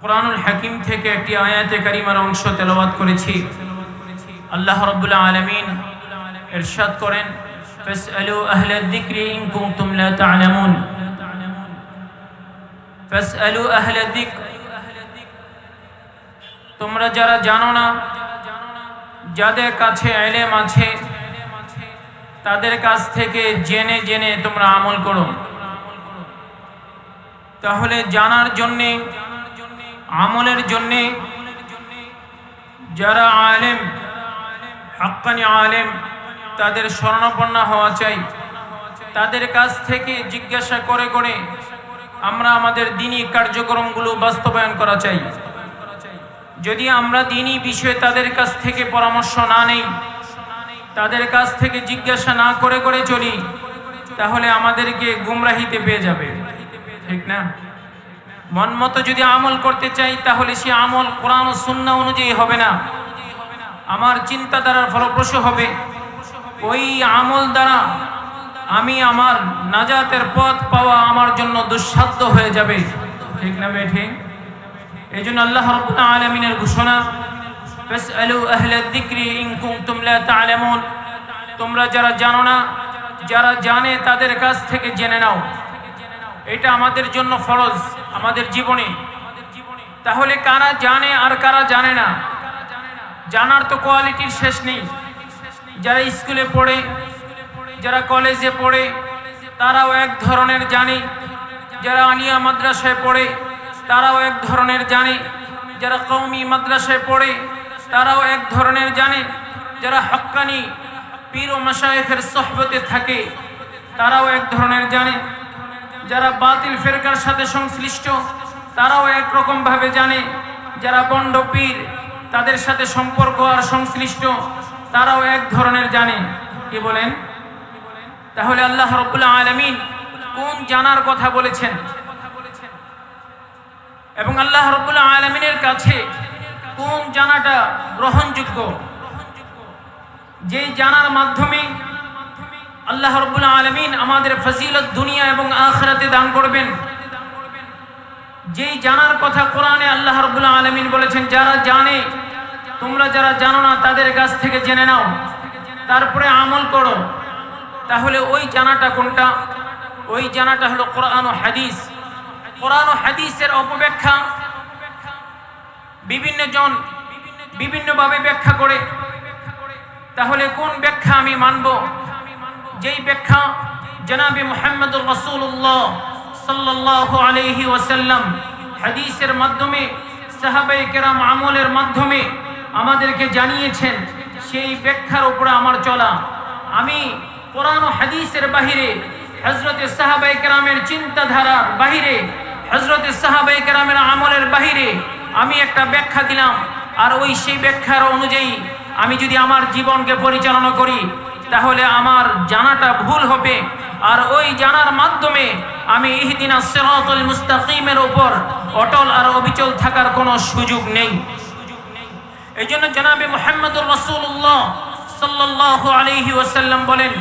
কোরআনুল হাকিম থেকে একটি আয়াতে কারিমার অংশ তেলাওয়াত করেছি। আল্লাহ রাব্বুল আলামিন ইরশাদ করেন, ফাসআলু আহলা যিকরি ইন কুনতুম লা তা'লামুন। ফাসআলু তোমরা যারা জানো না, যাদের কাছে এলেম আছে, তাদের কাছ থেকে জেনে জেনে তোমরা আমল করো। তাহলে জানার জন্যে আমলের জন্যে যারা আলেম হাক্কানি আলেম, তাদের স্মরণাপন্ন হওয়া চাই। তাদের কাছ থেকে জিজ্ঞাসা করে করে আমরা আমাদের দিনই কার্যক্রমগুলো বাস্তবায়ন করা চাই। যদি আমরা দিনই বিষয়ে তাদের কাছ থেকে পরামর্শ না নেই, তাদের কাছ থেকে জিজ্ঞাসা না করে করে চলি, তাহলে আমাদেরকে গুমরাহিতে পেয়ে যাবে। ঠিক না? মন মতো যদি আমল করতে চাই, তাহলে সে আমল কোরআন সুন্না অনুযায়ী হবে না। আমার চিন্তাধারার ফলপ্রসূ হবে। ওই আমল দ্বারা আমি আমার নাজাতের পথ পাওয়া আমার জন্য দুঃসাধ্য হয়ে যাবে। ঠিক না বেঠে এই জন্য আল্লাহ আলমিনের ঘোষণা তোমরা যারা জানো না, যারা জানে তাদের কাছ থেকে জেনে নাও। এটা আমাদের জন্য ফরজ। আমাদের জীবনে। তাহলে কারা জানে আর কারা জানে না? জানার তো কোয়ালিটির শেষ নেই। যারা স্কুলে পড়ে, যারা কলেজে পড়ে, তারাও এক ধরনের জানে। যারা আনিয়া মাদ্রাসায় পড়ে, তারাও এক ধরনের জানে। যারা কৌমি মাদ্রাসায় পড়ে, তারাও এক ধরনের জানে। যারা হক্কানি পীর ও মাসায়েখের সহবতে থাকে, তারাও এক ধরনের জানে। যারা বাতিল ফেরকার সাথে সংশ্লিষ্ট, তারাও একরকমভাবে জানে, যারা বন্ড পীর, তাদের সাথে সম্পর্ক আর সংশ্লিষ্ট, তারাও এক ধরনের জানে। কি বলেন? তাহলে আল্লাহ রব্বুল্লাহ আলমিন কোন জানার কথা বলেছেন? এবং আল্লাহ রব্বুল্লাহ আলমিনের কাছে কোন জানাটা গ্রহণযোগ্য? যেই জানার মাধ্যমে আল্লাহ রব্বুল্লাহ আলমিন আমাদের ফজিলত দুনিয়া এবং আখরাতে দান করবেন। যেই জানার কথা কোরআনে আল্লাহ রব্বুল্লাহ আলমিন বলেছেন, যারা জানে, তোমরা যারা জানো না, তাদের কাছ থেকে জেনে নাও। তারপরে আমল করো। তাহলে ওই জানাটা কোনটা? ওই জানাটা হলো কোরআন ও হাদিস। কোরআন ও হাদিসের অপব্যাখ্যা বিভিন্ন জন বিভিন্নভাবে ব্যাখ্যা করে। তাহলে কোন ব্যাখ্যা আমি মানব? যেই ব্যাখ্যা জনাবি মোহাম্মদুর রসুল্লাহ সাল্লাহ আলহি ওসাল্লাম হাদিসের মাধ্যমে সাহাবাই কেরাম আমলের মাধ্যমে আমাদেরকে জানিয়েছেন, সেই ব্যাখ্যার উপরে আমার চলা। আমি কোরআন হাদিসের বাহিরে হজরতে সাহাবাই কেরামের চিন্তাধারার বাহিরে হজরতে সাহাবাই কেরামের আমলের বাহিরে আমি একটা ব্যাখ্যা দিলাম। আর ওই সেই ব্যাখ্যার অনুযায়ী আমি যদি আমার জীবনকে পরিচালনা করি তাহলে আমার জানাটা ভুল হবে। আর ওই জানার মাধ্যমে আমি ইহদিনা সিরাতুল মুস্তাকিমের ওপর অটল আর অবিচল থাকার কোনো সুযোগ নেই। এই জন্য জনাবে মোহাম্মদুর রসুল্লাহ সাল্লাল্লাহু আলাইহি ওসাল্লাম বলেন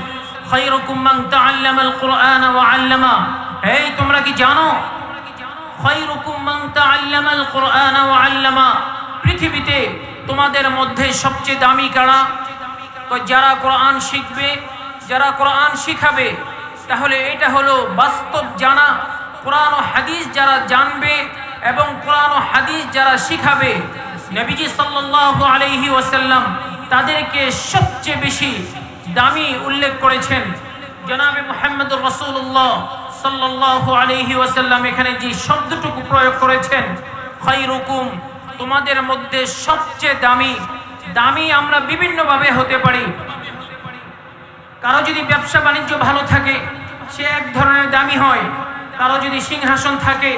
আল্লামা। তোমরা কি জানো? পৃথিবীতে তোমাদের মধ্যে সবচেয়ে দামি কারা? যারা কোরআন শিখবে, যারা কোরআন শিখাবে, তাহলে এটা হলো বাস্তব জানা। কোরআন ও হাদিস যারা জানবে এবং কোরআন ও হাদিস যারা শিখাবে, নবীজি সাল্লাল্লাহু আলাইহি ওয়াসাল্লাম তাদেরকে সবচেয়ে বেশি দামি উল্লেখ করেছেন। জনাবে মুহাম্মদুর রসুল্লাহ সাল্লাল্লাহু আলাইহি ওয়াসাল্লাম এখানে যে শব্দটুকু প্রয়োগ করেছেন, খায়রুকুম তোমাদের মধ্যে সবচেয়ে দামি দামি আমরা বিভিন্নভাবে হতে পারি। কারও যদি ব্যবসা বাণিজ্য ভালো থাকে, সে এক ধরনের দামি হয়। কারও যদি সিংহাসন থাকে,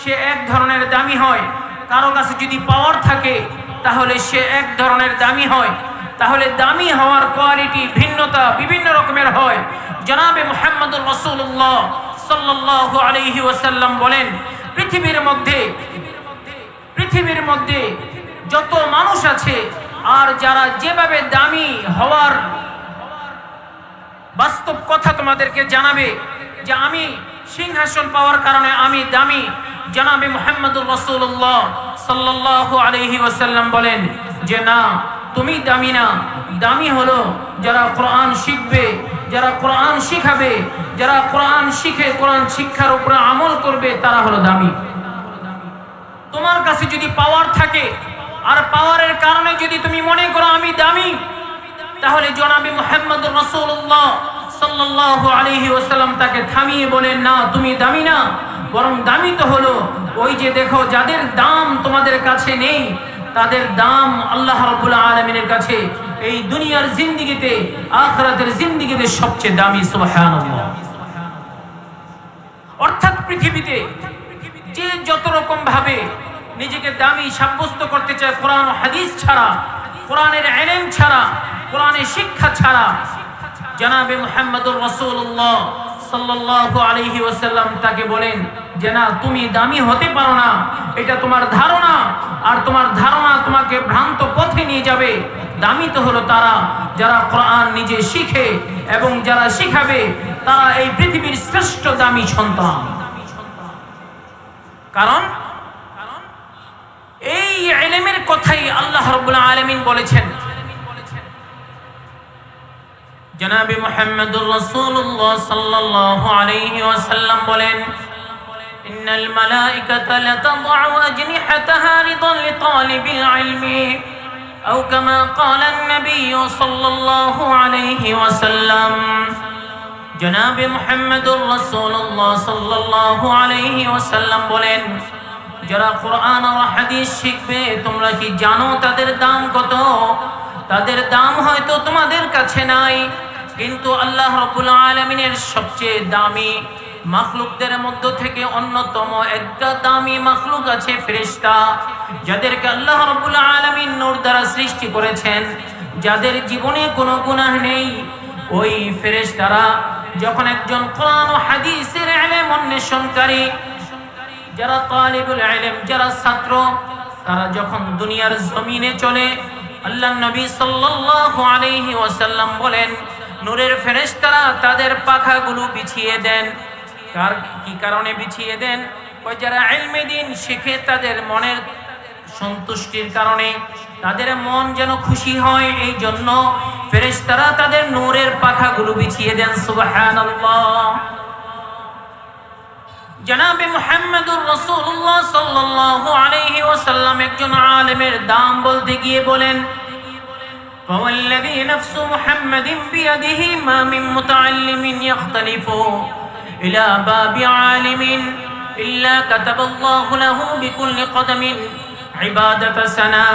সে এক ধরনের দামি হয়। কারও কাছে যদি পাওয়ার থাকে, তাহলে সে এক ধরনের দামি হয়। তাহলে দামি হওয়ার কোয়ালিটি ভিন্নতা বিভিন্ন রকমের হয়। জনাবে মোহাম্মদুর রসুল্লাহ সাল্লাহ আলহি ওয়াসাল্লাম বলেন, পৃথিবীর মধ্যে পৃথিবীর মধ্যে যত মানুষ আছে আর যারা যেভাবে দামি হওয়ার বাস্তব কথা তোমাদেরকে জানাবে যে আমি সিংহাসন পাওয়ার কারণে আমি দামি, জানাবে মোহাম্মদুর রসুল্লাহ সাল্লাহ আলহি ওসাল্লাম বলেন যে না, তুমি দামি না। দামি হলো যারা কোরআন শিখবে, যারা কোরআন শিখাবে, যারা কোরআন শিখে কোরআন শিক্ষার উপরে আমল করবে, তারা হলো দামি। তোমার কাছে যদি পাওয়ার থাকে আর পাওয়ারের কারণে যদি তুমি মনে করো আমি দামি, তাহলে জনাবি মোহাম্মদ রসুল্লাহ সাল্লাহ আলহি ওসাল্লাম তাকে থামিয়ে বলেন না, তুমি দামি না, বরং দামি তো হলো। ওই যে দেখো, যাদের দাম তোমাদের কাছে নেই, তাদের দাম আল্লাহ রবুল্লা আলমিনের কাছে এই দুনিয়ার জিন্দিগিতে, আখরাতের জিন্দিগিতে সবচেয়ে দামি সুবাহান অর্থাৎ পৃথিবীতে যে যত রকম ভাবে নিজেকে দামি সাব্যস্ত করতে চায় কোরআন হাদিস ছাড়া, কোরআনের এলেম ছাড়া, কোরআনের শিক্ষা ছাড়া। জানাবে মুহাম্মদুর রসুল্লাহ সাল্লাল্লাহু আলাইহি ওয়াসাল্লাম তাকে বলেন, যে না, তুমি দামি হতে পারো না, এটা তোমার ধারণা, আর তোমার ধারণা তোমাকে ভ্রান্ত পথে নিয়ে যাবে। দামি তো হলো তারা, যারা কোরআন নিজে শিখে এবং যারা শিখাবে, তারা এই পৃথিবীর শ্রেষ্ঠ দামি সন্তান। কারণ এই এলেমের কথাই আল্লাহ রবুল আলমিন বলেছেন। জনাবি মোহাম্মদুর রসুল্লাহ সাল্লাল্লাহু আলাইহি ওয়াসাল্লাম বলেন, ইন্নাল মালাইকাতা লাতাদউ আজনিহাতাহা লিদান লিতালিবিল ইলমি, আও কামা ক্বালা নবী সাল্লাল্লাহু আলাইহি ওয়াসাল্লাম। জনাবে মুহাম্মদুর রাসূলুল্লাহ সাল্লাল্লাহু আলাইহি ওয়াসাল্লাম বলেন যারা কোরআন আর হাদিস শিখবে, তোমরা কি জানো তাদের দাম কত? তাদের দাম হয়তো তোমাদের কাছে নাই, কিন্তু আল্লাহ রব্বুল আলমিনের সবচেয়ে দামি মাখলুকদের মধ্য থেকে অন্যতম একটা দামি মাখলুক আছে ফেরেশতা, যাদেরকে আল্লাহ রব্বুল আলমিন নূর দ্বারা সৃষ্টি করেছেন, যাদের জীবনে কোনো গুনাহ নেই। ওই ফেরেশতারা যখন একজন কোরআন ও হাদিসের এলেম অন্বেষণকারী যারা তালিবুল ইলম, যারা ছাত্র, তারা যখন দুনিয়ার জমিনে চলে আল্লাহ নবী সাল্লাল্লাহু আলাইহি ওয়াসাল্লাম বলেন, নূরের ফেরেশতারা তাদের পাখাগুলো বিছিয়ে দেন। কার, কি কারণে বিছিয়ে দেন? ওই যারা ইলমে দিন শিখে তাদের মনের সন্তুষ্টির কারণে, তাদের মন যেন খুশি হয়, এই জন্য ফেরেশতারা তাদের নূরের পাখাগুলো বিছিয়ে দেন। সুবহানাল্লাহ। জনাবে মুহাম্মদুর রাসূলুল্লাহ সাল্লাল্লাহু আলাইহি ওয়াসাল্লাম একজন আলেমের দাম বলতে গিয়ে বলেন فوالذي نفس محمد بيده ما من متعلم يختلف إلى باب عالم إلا كتب الله له بكل قدم عبادة سنة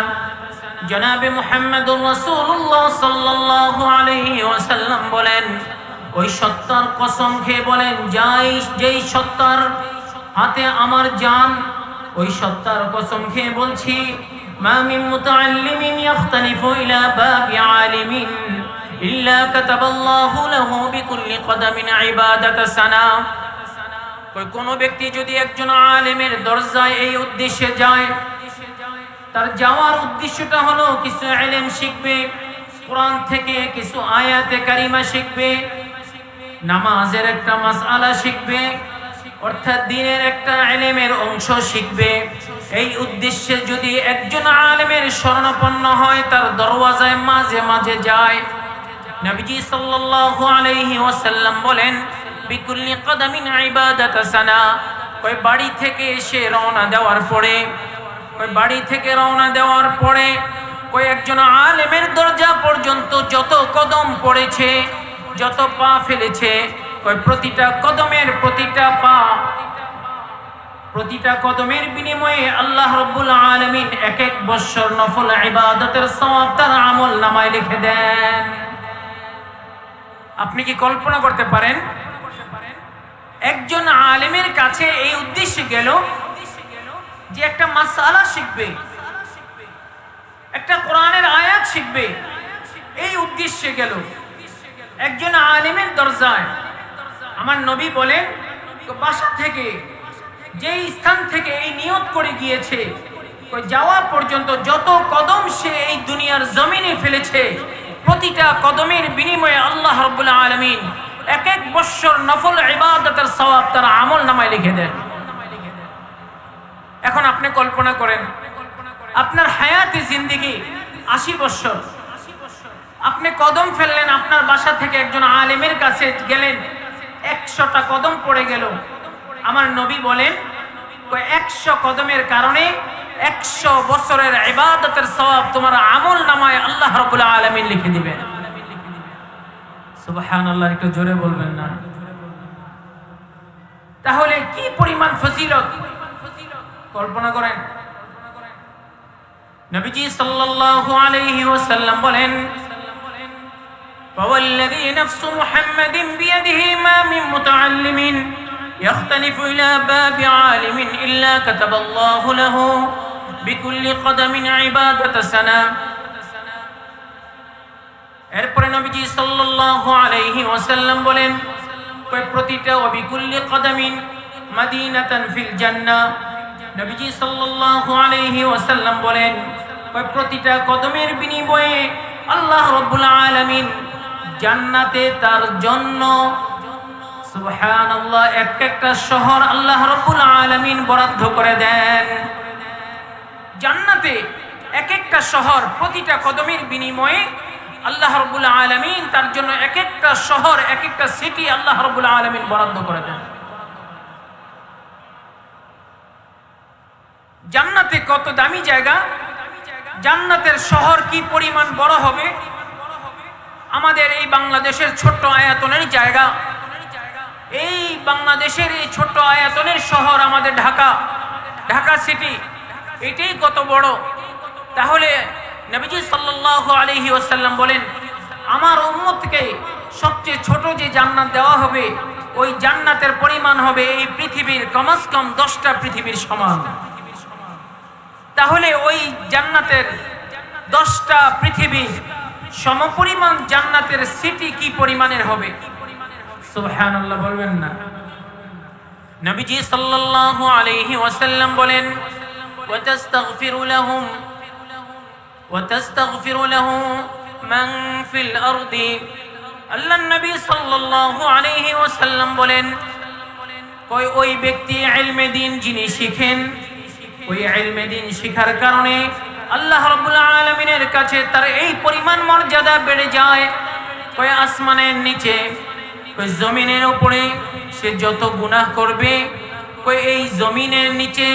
جناب محمد رسول الله صلى الله عليه وسلم বলেন ওই সত্তার কসম খেয়ে বলেন, যাই, যেই সত্তার হাতে আমার জান, ওই সত্তার কসম খেয়ে বলছি কোনো ব্যক্তি যদি একজন আলেমের দরজায় এই উদ্দেশ্যে যায়, তার যাওয়ার উদ্দেশ্যটা হলো কিছু এলেম শিখবে, কোরআন থেকে কিছু আয়াতে কারিমা শিখবে নামাজের একটা মাস মাসআলা শিখবে, অর্থাৎ দিনের একটা আলেমের অংশ শিখবে। এই উদ্দেশ্যে যদি একজন আলেমের শরণাপন্ন হয়, তার দরওয়াজায় মাঝে মাঝে যায়। নবীজি সাল্লাল্লাহু আলাইহি ওয়াসাল্লাম বলেন, বিকুল্লি কদামিন ইবাদাত সানা। ওই বাড়ি থেকে এসে রওনা দেওয়ার পরে, ওই বাড়ি থেকে রওনা দেওয়ার পরে, ওই একজন আলেমের দরজা পর্যন্ত যত কদম পড়েছে যত পা ফেলেছে ওই প্রতিটা কদমের প্রতিটা পা, প্রতিটা কদমের বিনিময়ে আল্লাহ রব্বুল আলমিন এক এক বৎসর নফল ইবাদতের সওয়াব তার আমল নামায় লিখে দেন। আপনি কি কল্পনা করতে পারেন? একজন আলেমের কাছে এই উদ্দেশ্যে গেল যে একটা মাসালা শিখবে, একটা কোরআনের আয়াত শিখবে, এই উদ্দেশ্যে গেল। একজন আলিমের দরজায় আমার নবী বলেন বাসা থেকে, যেই স্থান থেকে এই নিয়ত করে গিয়েছে যাওয়া পর্যন্ত যত কদম সে এই দুনিয়ার জমিনে ফেলেছে, প্রতিটা কদমের বিনিময়ে আল্লাহ রব্বুল আলমিন এক এক বৎসর নফল ইবাদতের সওয়াব তারা আমল নামায় লিখে দেন। এখন আপনি কল্পনা করেন, আপনার হায়াতি জিন্দিগি আশি বছর আপনি কদম ফেললেন, আপনার বাসা থেকে একজন আলেমের কাছে গেলেন। একশোটা কদম পড়ে গেল। আমার নবী বলেন একশো কদমের কারণে একশো বছরের ইবাদতের সওয়াব তোমার আমল নামায় আল্লাহ রবুল আলমিন লিখে দিবেন। আল্লাহ একটু জোরে বলবেন না। তাহলে কি পরিমাণ ফজিলত? কল্পনা করেন। নবীজি সাল্লাল্লাহু আলাইহি ওয়াসাল্লাম বলেন فوالذي نفس محمد بيده ما من متعلم يختلف إلى باب عالم إلا كتب الله له بكل قدم عبادة سنة এরপরে নবীজি সাল্লাল্লাহু আলাইহি ওয়াসাল্লাম বলেন কয় প্রতিটা অবিকুল্লি কদামিন মাদিনাতান ফিল জান্নাহ নবীজি সাল্লাল্লাহু আলাইহি ওয়াসাল্লাম বলেন কয় প্রতিটা কদমের বিনিময়ে আল্লাহ রাব্বুল আলামিন জান্নাতে তার জন্য। সুবহানাল্লাহ, এক একটা শহর আল্লাহ রাব্বুল আলামিন বরাদ্দ করে দেন। জান্নাতে এক একটা শহর প্রতিটা কদমের বিনিময়ে আল্লাহ রবুল আলমিন তার জন্য এক একটা শহর, এক একটা সিটি আল্লাহ রবুল আলমিন বরাদ্দ করে দেন। জান্নাতে কত দামি জায়গা? জান্নাতের শহর কি পরিমাণ বড় হবে? আমাদের এই বাংলাদেশের ছোট্ট আয়াতনের জায়গা। এই বাংলাদেশের এই ছোট্ট আয়াতনের শহর আমাদের ঢাকা। ঢাকা সিটি। এটাই কত বড়। তাহলে নবীজি সাল্লাল্লাহু আলাইহি ওয়াসাল্লাম বলেন, আমার উম্মতকে সবচেয়ে ছোট যে জান্নাত দেওয়া হবে, ওই জান্নাতের পরিমাণ হবে এই পৃথিবীর কমাস কম দশটা পৃথিবীর সমান। তাহলে ওই জান্নাতের দশটা পৃথিবীর সমপরিমাণ জান্নাতের সিটি কি পরিমাণের হবে? সুবহানাল্লাহ বলবেন না। নবীজি সাল্লাল্লাহু আলাইহি ওয়াসাল্লাম বলেন ওয়াতাস্তাগফিরু লাহুম ওয়াতাস্তাগফিরু লাহু মান ফিল আরদি। আল্লাহ নবী সাল্লাল্লাহু আলাইহি ওয়াসাল্লাম বলেন কই ওই ব্যক্তি ইলমে দ্বীন যিনি শিখেন ওই ইলমে দ্বীন শিখার কারণে আল্লাহ রাব্বুল আলামিনের কাছে তার এই পরিমাণ মর্যাদা বেড়ে যায়। কই আসমানের নিচে ওই জমিনের ওপরে সে যত গুনাহ করবে কই এই জমিনের নিচে,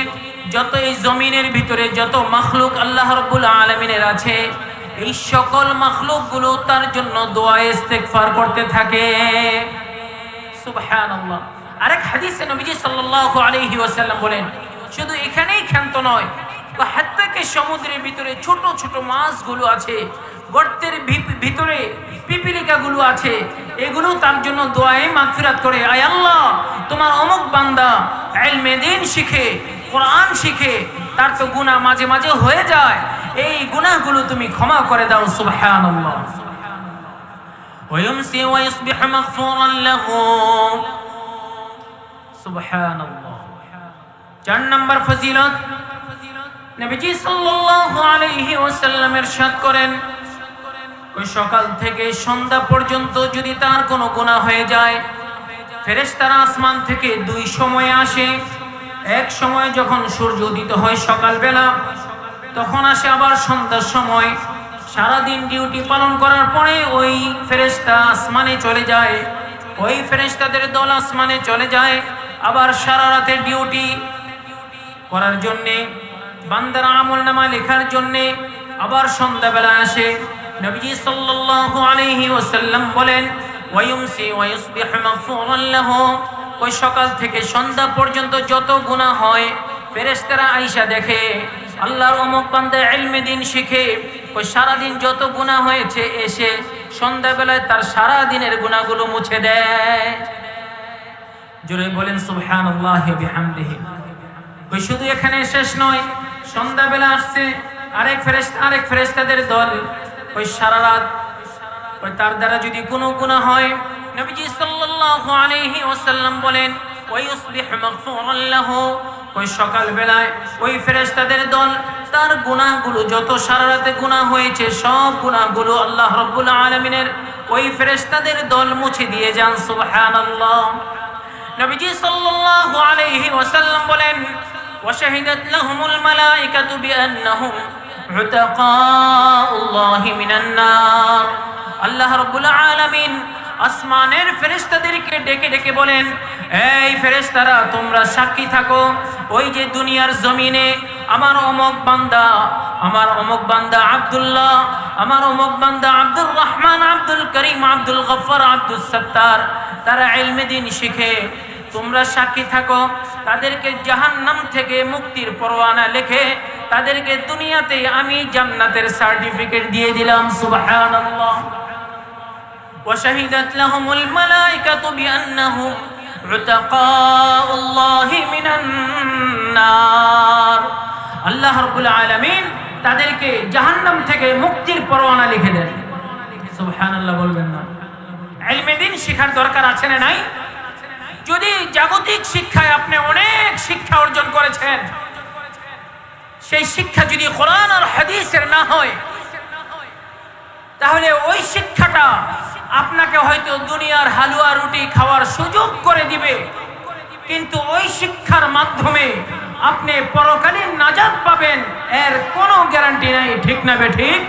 যত এই জমিনের ভিতরে যত মখলুক আল্লাহ রব্বুল আলমিনের আছে, এই সকল মখলুকগুলো তার জন্য দোয়া ইস্তেগফার করতে থাকে। আরেক হাদিসে নবীজি সাল্লাল্লাহু আলাইহি বলেন, শুধু এখানেই ক্ষান্ত নয় হাত্তাকে সমুদ্রের ভিতরে ছোট ছোট মাছগুলো আছে গর্তের ভিতরে পিপিলিকাগুলো আছে এগুলো তার জন্য দোয়ায় মাগফিরাত করে আয় আল্লাহ তোমার অমুক বান্দা ইলমে দিন শিখে কোরআন শিখে তার তো গুনাহ মাঝে মাঝে হয়ে যায় এই গুনাহগুলো তুমি ক্ষমা করে দাও সুবহানাল্লাহ ويمسي ويصبح مغفورا له سبحان الله চার নম্বর ফজিলত নবীজি সাল্লাল্লাহু আলাইহি ওয়াসাল্লাম ইরশাদ করেন, ওই সকাল থেকে সন্ধ্যা পর্যন্ত যদি তার কোনো গুনাহ হয়ে যায়, ফেরেশতারা আসমান থেকে দুই সময়ে আসে। এক সময় যখন সূর্য উদিত হয় সকালবেলা, তখন আসে আবার সন্ধ্যার সময়। সারাদিন ডিউটি পালন করার পরে ওই ফেরেশতা আসমানে চলে যায়, ওই ফেরেশতাদের দল আসমানে চলে যায়। আবার সারা রাতের ডিউটি করার জন্যে বান্দার আমল নামা লেখার জন্যে আবার সন্ধ্যাবেলা আসে। নবীজি সাল্লাল্লাহু আলাইহি ওয়াসাল্লাম বলেন, ওয়ায়ুমসি ওয়ায়ুসবিহু মাগফুরান লাহু। ওই সকাল থেকে সন্ধ্যা পর্যন্ত যত গুনাহ হয়, ফেরেশতারা আয়েশা দেখে, আল্লাহর অমুক বান্দা ইলমে দিন শিখে, ওই সারা দিন যত গুনাহ হয়েছে, এসে সন্ধ্যাবেলায় তার সারা দিনের গুনাহগুলো মুছে দেয়। জোরে বলেন, সুবহানাল্লাহি বিহামদিহি। ওই শুধু এখানে শেষ নয় সন্ধ্যাবেলা আসছে, আরেক ফেরেস্তা আরেক ফেরেস্তাদের দল। ওই সারা রাত ওই তার দ্বারা যদি কোনো গুনাহ হয়, নবীজি সাল্লাল্লাহু আলাইহি ওয়াসাল্লাম বলেন ওই ইসবিহ মাগফুরান ওই সকাল বেলায় ওই ফেরেশতাদের দল, তার গুনাহগুলো যত সারা রাতে গুনাহ হয়েছে, সব গুনাহগুলো আল্লাহ রাব্বুল আলামিনের ওই ফেরেশতাদের দল মুছে দিয়ে যান, সুবহানাল্লাহ। নবীজি সাল্লাল্লাহু আলাইহি ওয়াসাল্লাম বলেন وشهدت لهم الملائكة بأنهم عتقاء الله من النار আল্লাহ রব্বুল আলামিন আসমানের ফেরেশতাদেরকে ডেকে ডেকে বলেন এই ফেরেশতারা তোমরা সাক্ষী থাকো ওই যে দুনিয়ার জমিনে আমার অমক বান্দা আমার অমক বান্দা আব্দুল্লাহ আমার অমক বান্দা আব্দুর রহমান আব্দুল করিম আব্দুল গফর আব্দুল সত্তার তারা ইলমে দিন শিখে তোমরা সাক্ষী থাকো তাদেরকে জাহান্নাম থেকে মুক্তির পরোয়ানা লিখে তাদেরকে দুনিয়াতে আমি জান্নাতের সার্টিফিকেট দিয়ে দিলাম সুবহানাল্লাহ وشهدت لهم الملائكة بأنهم عتقاء الله من النار আল্লাহ রাব্বুল আলামিন তাদেরকে জাহান্নাম থেকে মুক্তির পরোয়ানা লিখে দেন সুবহানাল্লাহ বলবেন না ইলমে দিন শেখার দরকার আছে না নাই যদি জাগতিক শিক্ষায় আপনি অনেক শিক্ষা অর্জন করেছেন, সেই শিক্ষা যদি কোরআন আর হাদিসের না হয়, তাহলে ওই শিক্ষাটা আপনাকে হয়তো দুনিয়ার হালুয়া রুটি খাওয়ার সুযোগ করে দিবে। কিন্তু ওই শিক্ষার মাধ্যমে আপনি পরকালীন নাজাদ পাবেন, এর কোনো গ্যারান্টি নাই, ঠিক না ঠিক?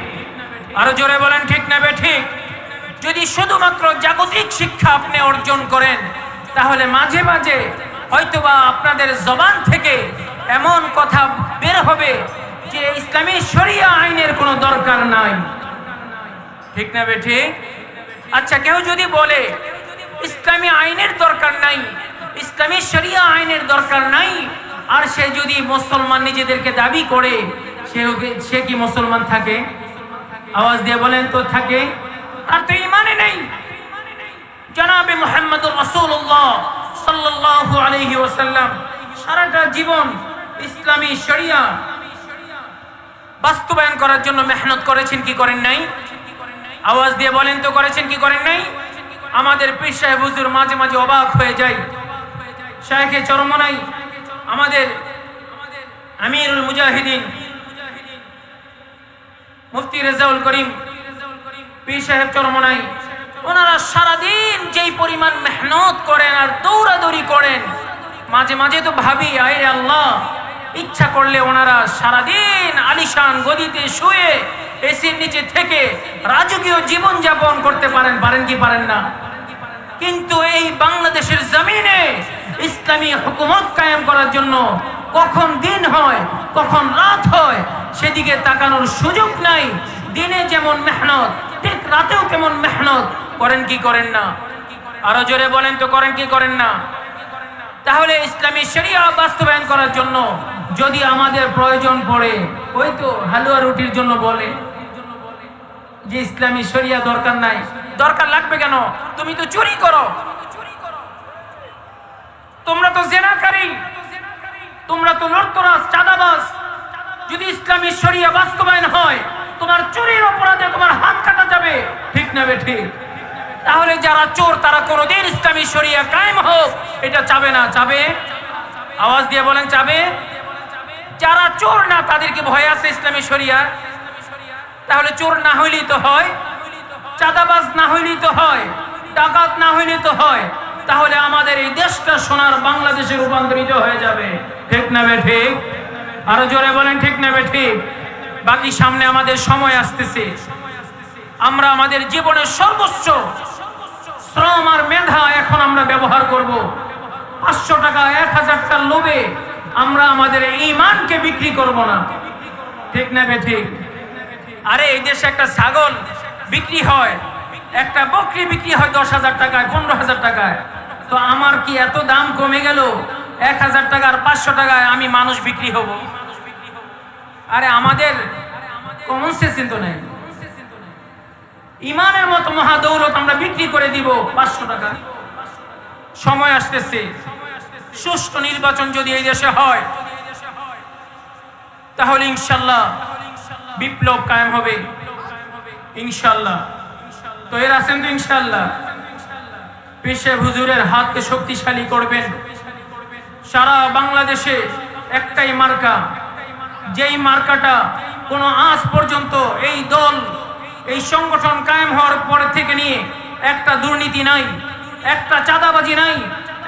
আরও জোরে বলেন, ঠিক না ঠিক? যদি শুধুমাত্র জাগতিক শিক্ষা আপনি অর্জন করেন তাহলে মাঝে মাঝে হয়তোবা আপনাদের জবান থেকে এমন কথা বের হবে যে ইসলামী শরিয়া আইনের কোনো দরকার নাই। ঠিক না বে ঠিক আচ্ছা কেউ যদি বলে ইসলামী আইনের দরকার নাই, ইসলামী শরিয়া আইনের দরকার নাই, আর সে যদি মুসলমান নিজেদেরকে দাবি করে সে কি মুসলমান থাকে? আওয়াজ দিয়ে বলেন তো থাকে। তার তো ইমানে নেই। জনাবে মোহাম্মদুর রাসূলুল্লাহ সাল্লাল্লাহু আলাইহি ওয়াসাল্লাম। সারাটা জীবন ইসলামী শরিয়া বাস্তবায়ন করার জন্য মেহনত করেছেন কি করেন নাই? আওয়াজ দিয়ে বলেন তো করেছেন কি করেন নাই? আমাদের পীর সাহেব হুজুর মাঝে মাঝে অবাক হয়ে যায়। শাহেখে চরমনাই আমাদের আমিরুল মুজাহিদিন, মুফতি রেজাউল করিম, পীর সাহেব চরমনাই ওনারা সারাদিন যেই পরিমাণ মেহনত করেন আর দৌড়াদৌড়ি করেন, মাঝে মাঝে তো ভাবি, আয় আল্লাহ, ইচ্ছা করলে ওনারা সারাদিন আলিশান গদিতে শুয়ে এসির নিচে থেকে রাজকীয় জীবন যাপন করতে পারেন পারেন কি পারেন না? কিন্তু এই বাংলাদেশের জমিনে ইসলামী হুকুমত কায়েম করার জন্য কখন দিন হয়, কখন রাত হয়, সেদিকে তাকানোর সুযোগ নাই। দিনে যেমন মেহনত, ঠিক রাতেও কেমন মেহনত করেন কি করেন না? আরও জোরে বলেন তো করেন কি করেন না? তাহলে ইসলামী শরিয়া বাস্তবায়ন করার জন্য যদি আমাদের প্রয়োজন পড়ে, ওই তো হালুয়া রুটির জন্য বলে যে ইসলামী শরিয়া দরকার নাই। দরকার লাগবে কেন? তুমি তো চুরি করো। তোমরা তো জেনাকারী। তোমরা তো লড়তরাস চাঁদাবাজ। যদি ইসলামী শরিয়া বাস্তবায়ন হয়, তোমার চুরির অপরাধে তোমার হাত কাটা যাবে। ঠিক না বে ঠিক? তাহলে যারা চোর, তারা কোনোদিন ইসলামী শরিয়া কায়েম হোক। এটা চাবে না, চাবে? আওয়াজ দিয়ে বলেন, চাবে? যারা চোর না, তাদেরকে ভয় আছে ইসলামী শরিয়ার তাহলে চোর না হইলেই তো হয়। চাঁদাবাজ না হইলেই তো হয়। ডাকাত না হইলেই তো হয়। তাহলে আমাদের এই দেশটা সোনার বাংলাদেশে রূপান্তরিত হয়ে যাবে। ঠিক না বে ঠিক? আরও জোরে বলেন, ঠিক না বে ঠিক? বাকি সামনে আমাদের সময় আসতেছে। আমরা আমাদের জীবনের সর্বোচ্চ শ্রম আর মেধা এখন আমরা ব্যবহার করব। পাঁচশো টাকা, এক হাজার টাকার লোভে আমরা আমাদের ইমানকে বিক্রি করব না। ঠিক না বে ঠিক আরে, এই দেশে একটা ছাগল বিক্রি হয়, একটা বকরি বিক্রি হয় দশ হাজার টাকায়, পনেরো হাজার টাকায়। তো আমার কি এত দাম কমে গেল? এক হাজার টাকার পাঁচশো টাকায় আমি মানুষ বিক্রি হব। আরে, আমাদের কমন সেন্স কিন্তু নেই। ইমানের মতো মহাদৌলত আমরা বিক্রি করে দিব, পাঁচশো টাকা। সময় আসতেছে। সুষ্ঠু নির্বাচন যদি এই দেশে হয়, তাহলে ইনশাল্লাহ বিপ্লব কায়েম হবে। ইনশাল্লাহ। তো এর আছেন তো ইনশাল্লাহ। পেশে হুজুরের হাতকে শক্তিশালী করবেন। সারা বাংলাদেশে একটাই মার্কা। যেই মার্কাটা কোনো আজ পর্যন্ত এই দল এই সংগঠন কায়েম হওয়ার পর থেকে নিয়ে একটা দুর্নীতি নাই, একটা চাঁদাবাজি নাই,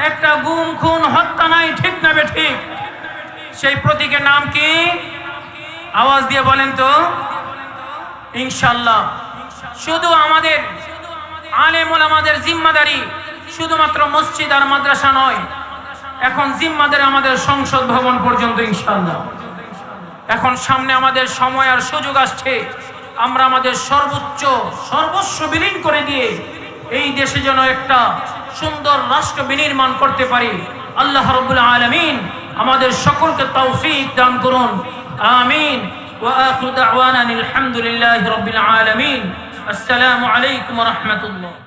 একটা গুম, খুন, হত্যা নাই, ঠিক না ঠিক সেই প্রতীকের নাম কি? আওয়াজ দিয়ে বলেন তো। ইনশাল্লাহ শুধু আমাদের আলেমুল আমাদের জিম্মাদারি শুধুমাত্র মসজিদ আর মাদ্রাসা নয়, এখন জিম্মাদারি আমাদের সংসদ ভবন পর্যন্ত ইনশাল্লাহ এখন সামনে আমাদের সময় আর সুযোগ আসছে। আমরা আমাদের সর্বোচ্চ সর্বস্ব বিলীন করে দিয়ে এই দেশে যেন একটা সুন্দর রাষ্ট্র বিনির্মাণ করতে পারি আল্লাহ রবুল আলমিন আমাদের সকলকে তৌফিক দান করুন আমিন وآخر دعوانا الحمد لله رب العالمين السلام عليكم ورحمة الله